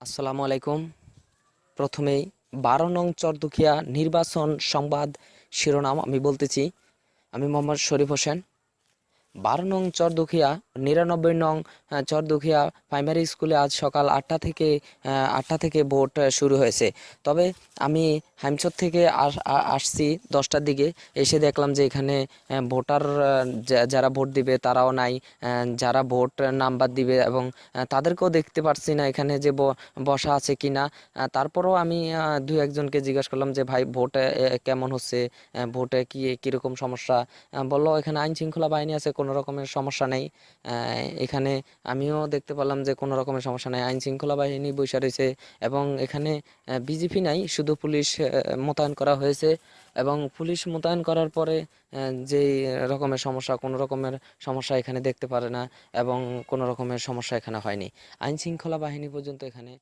আসসালামু আলাইকুম। প্রথমেই বারো নং চরদুখিয়া নির্বাচন সংবাদ শিরোনাম আমি বলতেছি। আমি মোহাম্মদ শরীফ হোসেন। বারো নং চরদুখিয়া নিরানব্বই নং চরদুখিয়া প্রাইমারি স্কুলে আজ সকাল আটটা থেকে আটটা থেকে ভোট শুরু হয়েছে। তবে আমি হাইমচর থেকে আসছি দশটার দিকে এসে দেখলাম যে এখানে ভোটার যারা ভোট দিবে তারাও নাই যারা ভোট নাম্বার দিবে এবং তাদেরকেও দেখতে পারছি না এখানে যে বসা আছে কিনা। আহ, তারপরেও আমি দু একজনকে জিজ্ঞাসা করলাম যে ভাই ভোট কেমন হচ্ছে? ভোটে কি কীরকম সমস্যা? বলল এখানে আইন শৃঙ্খলা বাহিনী আছে কোনো রকমের সমস্যা নেই। এখানে আমিও দেখতে পেলাম যে কোনো রকমের সমস্যা নেই। আইন শৃঙ্খলা বাহিনী বসে রয়েছে এবং এখানে বিজেপি নাই, শুধু পুলিশ মোতায়েন করা হয়েছে এবং পুলিশ মোতায়েন করার পরে যেই রকমের সমস্যা, কোনো রকমের সমস্যা এখানে দেখতে পারে না এবং কোনো রকমের সমস্যা এখানে হয়নি। আইন শৃঙ্খলা বাহিনী পর্যন্ত এখানে